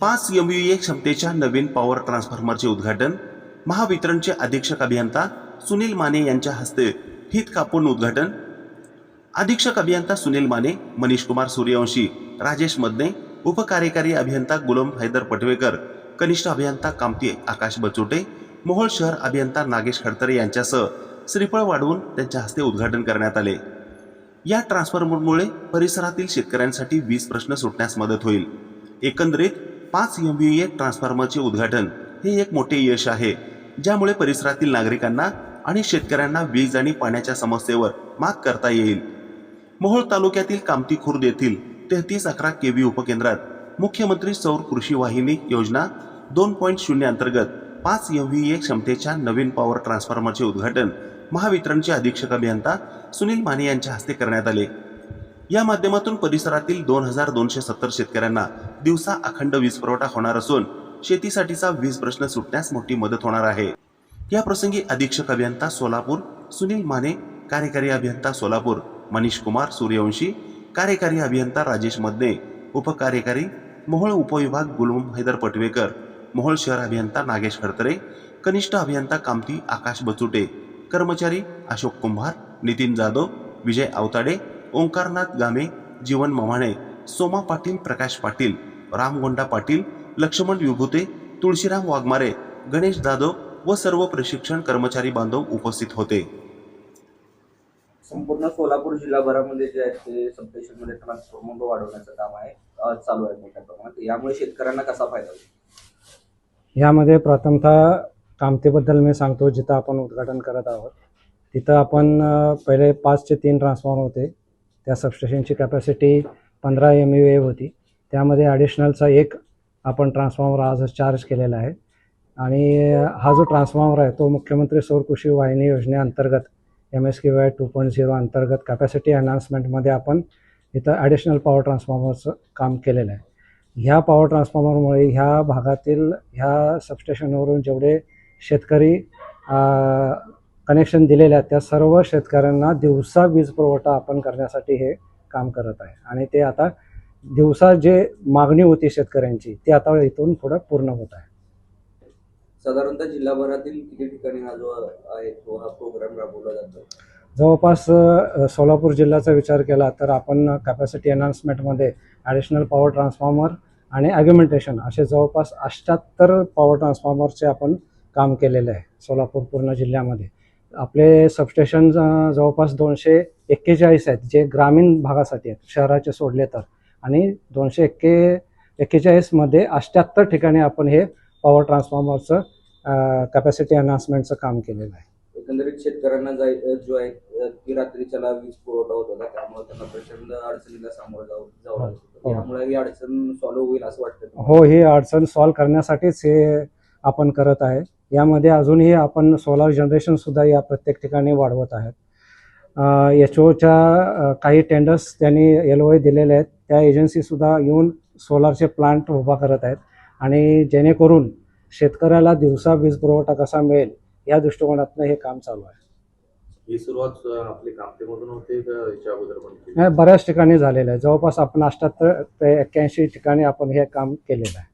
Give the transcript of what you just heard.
पाच M U A क्षमतेच्या नवीन power ट्रान्सफॉर्मरचे उद्घाटन महावितरणचे अधीक्षक अभियंता सुनील माने यांच्या हस्ते हित कापून उद्घाटन. अधीक्षक अभियंता सुनील माने मनीष कुमार सूर्यवंशी राजेश मदने उपकार्यकारी अभियंता गुलाम हैदर पटवेकर कनिष्ठ अभियंता कामती आकाश बचोटे मोहोळ शहर अभियंता नागेश खडतरे यांच्यासह श्रीफळ वाढवून त्यांच्या हस्ते उद्घाटन करण्यात आले. या ट्रान्सफॉर्मरमुळे परिसरातील शेतकऱ्यांसाठी वीज प्रश्न सुटण्यास मदत होईल. एकंदरीत पाच यम व्ही एक ट्रान्सफॉर्मरचे उद्घाटन हे एक मोठे यश आहे ज्यामुळे परिसरातील नागरिकांना आणि शेतकऱ्यांना वीज आणि पाण्याच्या समस्येवर मात करता येईल. मोहोळ तालुक्यातील कामती खुर्द येथील तेहतीस अकरा के व्ही उपकेंद्रात मुख्यमंत्री सौर कृषी वाहिनी योजना दोन पॉईंट शून्य अंतर्गत पाच यम व्ही एक क्षमतेच्या नवीन पॉवर ट्रान्सफॉर्मरचे उद्घाटन महावितरणचे अधीक्षक अभियंता सुनील माने यांच्या हस्ते करण्यात आले. या माध्यमातून परिसरातील दोन हजार दोनशे सत्तर शेतकऱ्यांना दिवसा अखंड वीज पुरवठा होणार असून शेतीसाठीचा वीज प्रश्न सुटण्यास मोठी मदत होणार आहे. या प्रसंगी अधीक्षक अभियंता सोलापूर सुनील माने कार्यकारी अभियंता सोलापूर मनीष कुमार सूर्यवंशी कार्यकारी अभियंता राजेश मदने उपकार्यकारी मोहोळ उपविभाग गुलम हैदर पटवेकर मोहोळ शहर अभियंता नागेश खडतरे कनिष्ठ अभियंता कामती आकाश बचुटे कर्मचारी अशोक कुंभार नितीन जाधव विजय आवताडे ओंकारनाथ गामे जीवन मव्हाणे सोमा पाटील प्रकाश पाटील रामगोंडा पाटील लक्ष्मण विभूते तुळशीराम वाघमारे गणेश जाधव व सर्व प्रशिक्षण कर्मचारी बांधव उपस्थित होते. संपूर्ण सोलापूर जिल्हाभरामध्ये जे आहे ते सबस्टेशनमध्ये ट्रान्सफॉर्मर वाढवण्याचं काम आहे चालू आहे मोठ्या प्रमाणात. यामुळे शेतकऱ्यांना कसा फायदा होईल? यामध्ये प्रथमतः कामतेबद्दल मी सांगतो जिथं आपण उद्घाटन करत आहोत तिथं आपण पहिले पाच ते तीन ट्रान्सफॉर्मर होते. त्या सबस्टेशनची कॅपॅसिटी पंधरा एम यू ए होती. त्यामध्ये ॲडिशनलचा एक आपण ट्रान्सफॉर्मर आज चार्ज केलेला आहे. आणि हा जो ट्रान्सफॉर्मर आहे तो मुख्यमंत्री सौर कृषी वाहिनी योजनेअंतर्गत M S K Y two point zero अंतर्गत कॅपॅसिटी अनाउन्समेंटमध्ये आपण इथं ॲडिशनल पॉवर ट्रान्सफॉर्मरचं काम केलेलं आहे. ह्या पॉवर ट्रान्सफॉर्मरमुळे ह्या भागातील ह्या सबस्टेशनवरून जेवढे शेतकरी कनेक्शन दिलेले आहेत त्या सर्व शेतकऱ्यांना दिवसा वीज पुरवठा आपण करण्यासाठी हे काम करत आहे. आणि ते आता दिवसा जे मागणी होती शेतकऱ्यांची ती आता इथून पुढं पूर्ण होत आहे. साधारणतः जिल्हाभरातील किती ठिकाणी हा जो आहे तो हा प्रोग्राम राबवला जातो? जवळपास सोलापूर जिल्ह्याचा विचार केला तर आपण कॅपॅसिटी अनाउन्समेंटमध्ये ॲडिशनल पॉवर ट्रान्सफॉर्मर आणि ॲग्युमेंटेशन असे जवळपास अठ्ठ्याहत्तर पॉवर ट्रान्सफॉर्मरचे आपण काम केलेले आहे सोलापूर पूर्ण जिल्ह्यामध्ये. आपले सबस्टेशन जवळपास दोनशे एक्केचाळीस आहेत जे ग्रामीण भागासाठी आहेत शहराचे सोडले तर आणि दोनशे एक्के एक्केचाळीसमध्ये अठ्ठ्याहत्तर ठिकाणी आपण हे पॉवर ट्रान्सफॉर्मरचं कॅपॅसिटी अनाउन्समेंटचं काम केलेलं आहे एकंदरीत शेतकऱ्यांना जाय जो आहे की रात्रीच्याला वीज पुरवठा होत होता त्यामुळे त्यांना प्रचंड अडचणीला सामोरं जावं जावं लागत हो. होतं त्यामुळे ही अडचण सॉल्व्ह होईल असं वाटतं? हो ही अडचण सॉल्व्ह करण्यासाठीच हे आपण करत आहे यामध्ये अजूनही आपण सोलार जनरेशनसुद्धा या प्रत्येक ठिकाणी वाढवत आहेत. एच ओच्या काही टेंडर्स त्यांनी एल ओ दिलेले आहेत. त्या एजन्सीसुद्धा येऊन सोलारचे प्लांट उभा करत आहेत. आणि जेणेकरून शेतकऱ्याला दिवसा वीज पुरवठा कसा मिळेल या दृष्टिकोनातून हे काम चालू आहे. ही सुरुवात अं, आपली कामतेमधून होते का याच्या अगोदर पण केली? बऱ्याच ठिकाणी झालेलं आहे. जवळपास आपण अठ्ठ्याहत्तर ते एक्क्याऐंशी ठिकाणी आपण हे काम केलेलं आहे.